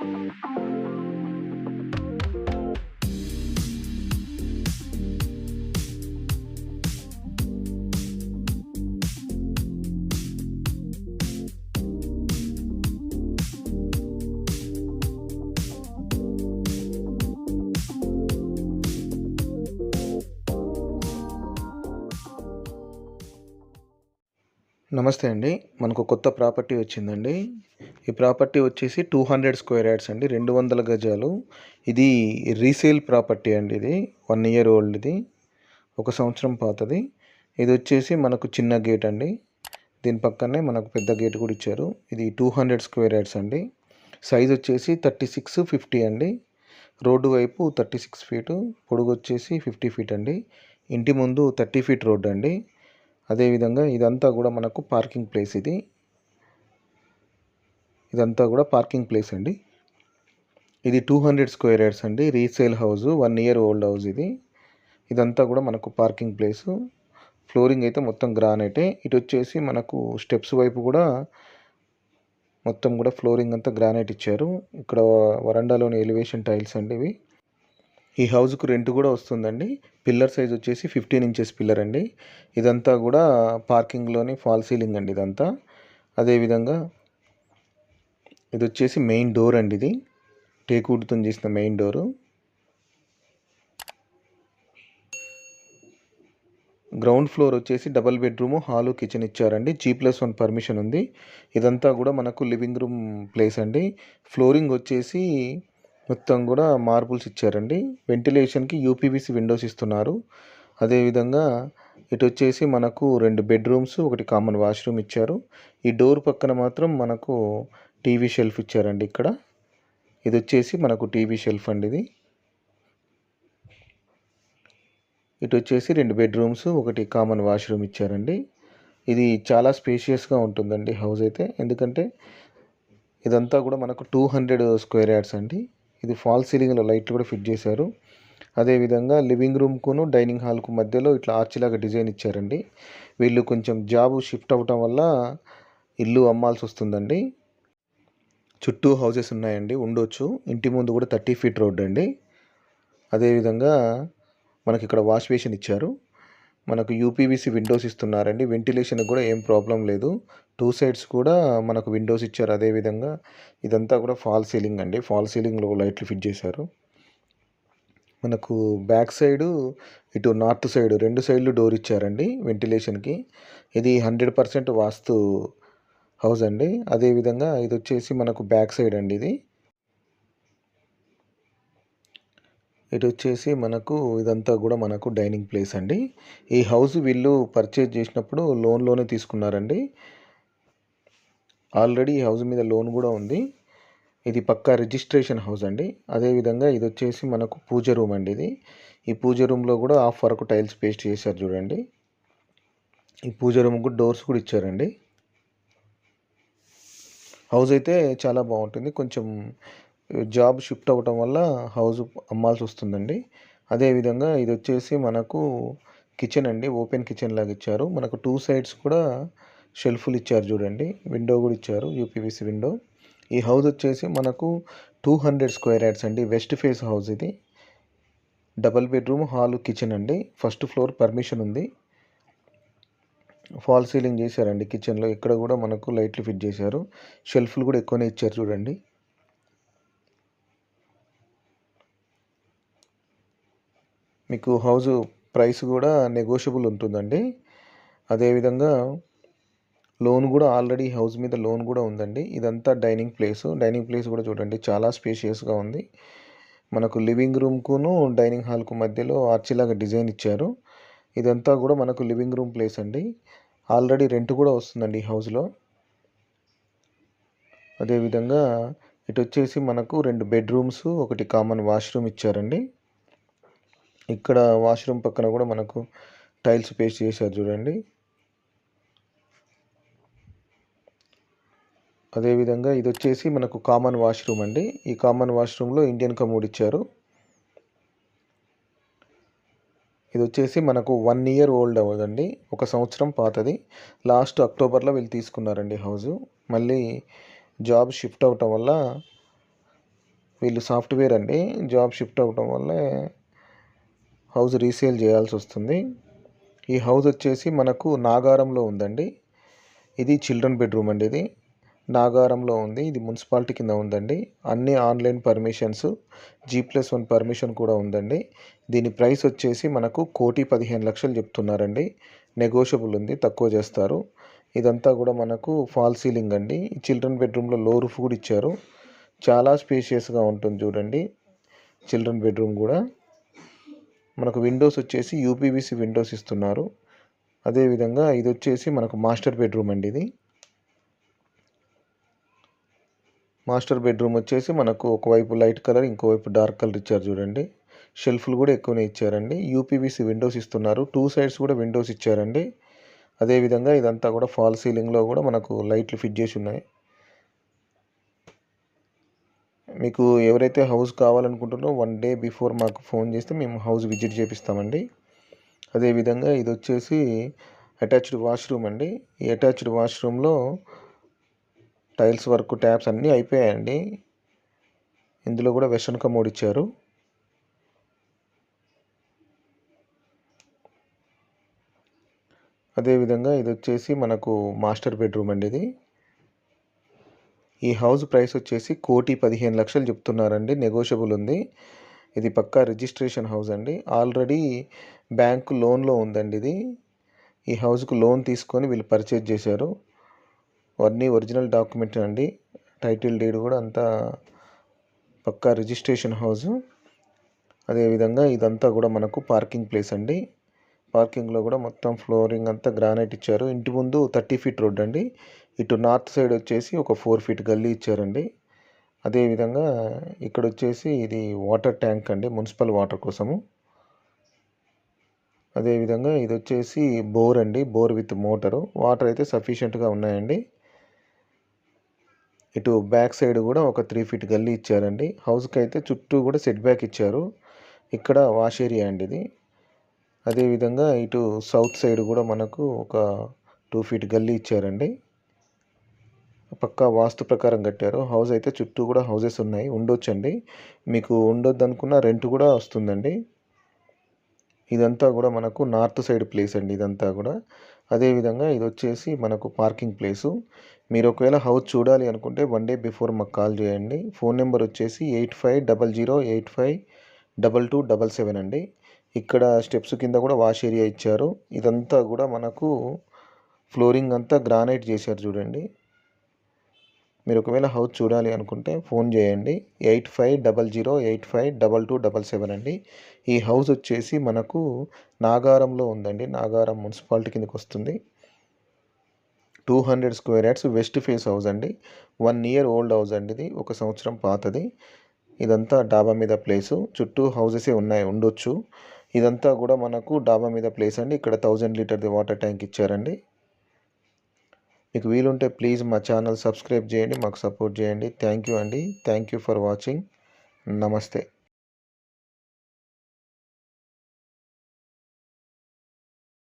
thank you నమస్తే అండి. మనకు కొత్త ప్రాపర్టీ వచ్చిందండి. ఈ ప్రాపర్టీ వచ్చేసి టూ హండ్రెడ్ స్క్వేర్ యార్డ్స్ అండి. రెండు వందల గజాలు. ఇది రీసేల్ ప్రాపర్టీ అండి ఇది. వన్ ఇయర్ ఓల్డ్ ఇది. ఒక సంవత్సరం పాతది. ఇది వచ్చేసి మనకు చిన్న గేట్ అండి. దీని పక్కనే మనకు పెద్ద గేట్ కూడా ఇచ్చారు. ఇది టూ హండ్రెడ్ స్క్వేర్ యార్డ్స్ అండి. సైజ్ వచ్చేసి థర్టీ సిక్స్ ఫిఫ్టీ అండి. రోడ్డు వైపు థర్టీ సిక్స్ ఫీటు. పొడుగు వచ్చేసి ఫిఫ్టీ ఫీట్ అండి. ఇంటి ముందు థర్టీ ఫీట్ రోడ్ అండి. అదేవిధంగా ఇదంతా కూడా మనకు పార్కింగ్ ప్లేస్ ఇది. ఇదంతా కూడా పార్కింగ్ ప్లేస్ అండి. ఇది టూ హండ్రెడ్ స్క్వేర్ యార్డ్స్ అండి. Resale house one year old house ఇది. ఇదంతా కూడా మనకు పార్కింగ్ ప్లేసు. ఫ్లోరింగ్ అయితే మొత్తం గ్రానైటే. ఇటు వచ్చేసి మనకు స్టెప్స్ వైపు కూడా మొత్తం కూడా ఫ్లోరింగ్ అంతా గ్రానైట్ ఇచ్చారు. ఇక్కడ వరండాలోని ఎలివేషన్ టైల్స్ అండి ఇవి. ఈ హౌస్కు రెంట్ కూడా వస్తుందండి. పిల్లర్ సైజ్ వచ్చేసి ఫిఫ్టీన్ ఇంచెస్ పిల్లర్ అండి. ఇదంతా కూడా పార్కింగ్లోని ఫాల్ సీలింగ్ అండి ఇదంతా. అదేవిధంగా ఇది వచ్చేసి మెయిన్ డోర్ అండి ఇది. టేకుడ్తో చేసిన మెయిన్ డోరు. గ్రౌండ్ ఫ్లోర్ వచ్చేసి డబల్ బెడ్రూము హాలు కిచెన్ ఇచ్చారండి. జీ ప్లస్ వన్ పర్మిషన్ ఉంది. ఇదంతా కూడా మనకు లివింగ్ రూమ్ ప్లేస్ అండి. ఫ్లోరింగ్ వచ్చేసి మొత్తం కూడా మార్బుల్స్ ఇచ్చారండి. వెంటిలేషన్కి యూపీవీసీ విండోస్ ఇస్తున్నారు. అదేవిధంగా ఇటు వచ్చేసి మనకు రెండు బెడ్రూమ్స్ ఒకటి కామన్ వాష్రూమ్ ఇచ్చారు. ఈ డోర్ పక్కన మాత్రం మనకు టీవీ షెల్ఫ్ ఇచ్చారండి ఇక్కడ. ఇది వచ్చేసి మనకు టీవీ షెల్ఫ్ అండి ఇది. ఇటు వచ్చేసి రెండు బెడ్రూమ్స్ ఒకటి కామన్ వాష్రూమ్ ఇచ్చారండి. ఇది చాలా స్పేషియస్గా ఉంటుందండి హౌస్ అయితే. ఎందుకంటే ఇదంతా కూడా మనకు టూ హండ్రెడ్ స్క్వేర్ యార్డ్స్ అండి. ఇది ఫాల్ సీలింగ్లో లైట్లు కూడా ఫిట్ చేశారు. అదేవిధంగా లివింగ్ రూమ్కును డైనింగ్ హాల్కు మధ్యలో ఇట్లా ఆర్చిలాగా డిజైన్ ఇచ్చారండి. వీళ్ళు కొంచెం జాబ్ షిఫ్ట్ అవ్వటం వల్ల ఇల్లు అమ్మాల్సి వస్తుందండి. చుట్టూ హౌసెస్ ఉన్నాయండి ఉండొచ్చు. ఇంటి ముందు కూడా థర్టీ ఫీట్ రోడ్ అండి అదేవిధంగా మనకి ఇక్కడ వాష్ బేసిన్ ఇచ్చారు. మనకు యూపీవీసీ విండోస్ ఇస్తున్నారండి. వెంటిలేషన్ కూడా ఏం ప్రాబ్లం లేదు. టూ సైడ్స్ కూడా మనకు విండోస్ ఇచ్చారు అదేవిధంగా ఇదంతా కూడా ఫాల్ సీలింగ్ అండి. ఫాల్ సీలింగ్లో లైట్లు ఫిట్ చేశారు. మనకు బ్యాక్ సైడు ఇటు నార్త్ సైడ్ రెండు సైడ్లు డోర్ ఇచ్చారండి వెంటిలేషన్కి. ఇది హండ్రెడ్ పర్సెంట్ వాస్తు హౌస్ అండి. అదేవిధంగా ఇది వచ్చేసి మనకు బ్యాక్ సైడ్ అండి ఇది. ఇటు వచ్చేసి మనకు ఇదంతా కూడా మనకు డైనింగ్ ప్లేస్ అండి. ఈ హౌస్ వీళ్ళు పర్చేజ్ చేసినప్పుడు లోన్లోనే తీసుకున్నారండి. ఆల్రెడీ ఈ హౌస్ మీద లోన్ కూడా ఉంది. ఇది పక్కా రిజిస్ట్రేషన్ హౌస్ అండి. అదేవిధంగా ఇది వచ్చేసి మనకు పూజ రూమ్ అండి ఇది. ఈ పూజ రూమ్లో కూడా హాఫ్ వరకు టైల్స్ పేస్ట్ చేశారు చూడండి. ఈ పూజ రూమ్కు డోర్స్ కూడా ఇచ్చారండి. హౌస్ అయితే చాలా బాగుంటుంది. కొంచెం జాబ్ షిఫ్ట్ అవ్వటం వల్ల హౌస్ అమ్మాల్సి వస్తుందండి. అదేవిధంగా ఇది వచ్చేసి మనకు కిచెన్ అండి. ఓపెన్ కిచెన్ లాగా ఇచ్చారు. మనకు టూ సైడ్స్ కూడా షెల్ఫ్లు ఇచ్చారు చూడండి. విండో కూడా ఇచ్చారు. UPVC window. ఈ హౌస్ వచ్చేసి మనకు టూ హండ్రెడ్ స్క్వేర్ యార్డ్స్ అండి. వెస్ట్ ఫేస్ హౌస్ ఇది. డబల్ బెడ్రూమ్ హాల్ కిచెన్ అండి. ఫస్ట్ ఫ్లోర్ పర్మిషన్ ఉంది. ఫాల్ సీలింగ్ చేశారండి కిచెన్లో. ఇక్కడ కూడా మనకు లైట్లు ఫిట్ చేశారు. షెల్ఫ్లు కూడా ఎక్కువనే ఇచ్చారు చూడండి. మీకు హౌస్ ప్రైస్ కూడా నెగోషియబుల్ ఉంటుందండి. అదేవిధంగా లోన్ కూడా ఆల్రెడీ హౌస్ మీద లోన్ కూడా ఉందండి. ఇదంతా డైనింగ్ ప్లేస్. డైనింగ్ ప్లేస్ కూడా చూడండి చాలా స్పేషియస్గా ఉంది. మనకు లివింగ్ రూమ్కును డైనింగ్ హాల్కు మధ్యలో ఆర్చిలాగా డిజైన్ ఇచ్చారు. ఇదంతా కూడా మనకు లివింగ్ రూమ్ ప్లేస్ అండి. ఆల్రెడీ రెంట్ కూడా వస్తుందండి ఈ హౌస్లో అదేవిధంగా ఇటు వచ్చేసి మనకు రెండు బెడ్రూమ్స్ ఒకటి కామన్ వాష్రూమ్ ఇచ్చారండి. ఇక్కడ వాష్రూమ్ పక్కన కూడా మనకు టైల్స్ పేస్ట్ చేశారు చూడండి. అదేవిధంగా ఇది వచ్చేసి మనకు కామన్ వాష్రూమ్ అండి. ఈ కామన్ వాష్రూమ్లో ఇండియన్ కమోడ్ ఇచ్చారు. ఇది వచ్చేసి మనకు వన్ ఇయర్ ఓల్డ్ అవ్వదండి. ఒక సంవత్సరం పాతది. లాస్ట్ అక్టోబర్లో వీళ్ళు తీసుకున్నారండి హౌస్ మళ్ళీ జాబ్ షిఫ్ట్ అవటం వల్ల వీళ్ళు సాఫ్ట్వేర్ అండి. జాబ్ షిఫ్ట్ అవటం వల్ల హౌస్ రీసేల్ చేయాల్సి వస్తుంది. ఈ హౌస్ వచ్చేసి మనకు నాగారంలో ఉందండి. ఇది చిల్డ్రన్ బెడ్రూమ్ అండి ఇది. నాగారంలో ఉంది. ఇది మున్సిపాలిటీ కింద ఉందండి. అన్ని online permissions G plus one permission కూడా ఉందండి. దీని ప్రైస్ వచ్చేసి మనకు కోటి పదిహేను లక్షలు చెప్తున్నారండి. నెగోషియబుల్ ఉంది. తక్కువ చేస్తారు. ఇదంతా కూడా మనకు ఫాల్ సీలింగ్ అండి. చిల్డ్రన్ బెడ్రూమ్లో లో రూఫ్ కూడా ఇచ్చారు. చాలా స్పేషియస్గా ఉంటుంది చూడండి. చిల్డ్రన్ బెడ్రూమ్ కూడా. మనకు విండోస్ వచ్చేసి యూపీవీసీ విండోస్ ఇస్తున్నారు. అదేవిధంగా ఇది వచ్చేసి మనకు మాస్టర్ బెడ్రూమ్ అండి ఇది. మాస్టర్ బెడ్రూమ్ వచ్చేసి మనకు ఒకవైపు లైట్ కలర్ ఇంకోవైపు డార్క్ కలర్ ఇచ్చారు చూడండి. షెల్ఫ్లు కూడా ఎక్కువనే ఇచ్చారండి. యూపీవీసీ విండోస్ ఇస్తున్నారు. టూ సైడ్స్ కూడా విండోస్ ఇచ్చారండి. అదేవిధంగా ఇదంతా కూడా ఫాల్ సీలింగ్లో కూడా మనకు లైట్లు ఫిట్ చేసి ఉన్నాయి. మీకు ఎవరైతే హౌస్ కావాలనుకుంటున్నారో వన్ డే బిఫోర్ మాకు ఫోన్ చేస్తే మేము హౌస్ విజిట్ చేపిస్తామండి. అదేవిధంగా ఇది వచ్చేసి అటాచ్డ్ వాష్రూమ్ అండి. ఈ అటాచ్డ్ వాష్రూమ్లో టైల్స్ వర్క్ ట్యాప్స్ అన్నీ అయిపోయాయండి. ఇందులో కూడా వెస్టర్న్ కమోడ్ ఇచ్చారు. అదేవిధంగా ఇది వచ్చేసి మనకు మాస్టర్ బెడ్రూమ్ అండి ఇది. ఈ హౌస్ ప్రైస్ వచ్చేసి కోటి పదిహేను లక్షలు చెప్తున్నారండి. నెగోషియబుల్ ఉంది. ఇది పక్కా రిజిస్ట్రేషన్ హౌస్ అండి. ఆల్రెడీ బ్యాంకు లోన్లో ఉందండి ఇది. ఈ హౌస్కు లోన్ తీసుకొని వీళ్ళు పర్చేజ్ చేశారు. అన్నీ ఒరిజినల్ డాక్యుమెంట్ అండి. టైటిల్ డీడ్ కూడా అంతా పక్కా రిజిస్ట్రేషన్ హౌస్. అదేవిధంగా ఇదంతా కూడా మనకు పార్కింగ్ ప్లేస్ అండి. పార్కింగ్లో కూడా మొత్తం ఫ్లోరింగ్ అంతా గ్రానైట్ ఇచ్చారు. ఇంటి ముందు థర్టీ ఫీట్ రోడ్ అండి. ఇటు నార్త్ సైడ్ వచ్చేసి ఒక ఫోర్ ఫీట్ గల్లీ ఇచ్చారండి. అదేవిధంగా ఇక్కడ వచ్చేసి ఇది వాటర్ ట్యాంక్ అండి మున్సిపల్ వాటర్ కోసము. అదేవిధంగా ఇది వచ్చేసి బోర్ అండి బోర్ విత్ మోటారు. వాటర్ అయితే సఫిషియెంట్గా ఉన్నాయండి. ఇటు బ్యాక్ సైడ్ కూడా ఒక త్రీ ఫీట్ గల్లీ ఇచ్చారండి. హౌస్కి అయితే చుట్టూ కూడా సెట్ బ్యాక్ ఇచ్చారు. ఇక్కడ వాష్ ఏరియా అండి ఇది. అదేవిధంగా ఇటు సౌత్ సైడ్ కూడా మనకు ఒక టూ ఫీట్ గల్లీ ఇచ్చారండి. పక్కా వాస్తు ప్రకారం కట్టారు. హౌస్ అయితే చుట్టూ కూడా హౌసెస్ ఉన్నాయి. ఉండొచ్చండి. మీకు ఉండొద్దు అనుకున్న రెంట్ కూడా వస్తుందండి. ఇదంతా కూడా మనకు నార్త్ సైడ్ ప్లేస్ అండి ఇదంతా కూడా. అదేవిధంగా ఇది వచ్చేసి మనకు పార్కింగ్ ప్లేసు. మీరు ఒకవేళ హౌస్ చూడాలి అనుకుంటే వన్ డే బిఫోర్ మాకు కాల్ చేయండి. ఫోన్ నెంబర్ వచ్చేసి eight five double zero eight five double two double seven అండి. ఇక్కడ స్టెప్స్ కింద కూడా వాష్ ఏరియా ఇచ్చారు. ఇదంతా కూడా మనకు ఫ్లోరింగ్ అంతా గ్రానైట్ చేశారు చూడండి. మీరు ఒకవేళ హౌస్ చూడాలి అనుకుంటే ఫోన్ చేయండి. Eight five double zero eight five double two double seven అండి. ఈ హౌస్ వచ్చేసి మనకు నాగారంలో ఉందండి. నాగారం మున్సిపాలిటీ కిందకి వస్తుంది. Two hundred square yards west face house అండి. వన్ ఇయర్ ఓల్డ్ హౌస్ అండి ఇది. ఒక సంవత్సరం పాతది. ఇదంతా డాబా మీద ప్లేసు. చుట్టూ హౌసెసే ఉన్నాయి ఉండొచ్చు. ఇదంతా కూడా మనకు డాబా మీద ప్లేస్ అండి. ఇక్కడ థౌజండ్ లీటర్ది వాటర్ ట్యాంక్ ఇచ్చారండి. మీకు వీలుంటే ప్లీజ్ మా ఛానల్ సబ్స్క్రైబ్ చేయండి మాకు సపోర్ట్ చేయండి. థ్యాంక్ యూ అండి. Thank you for watching. నమస్తే.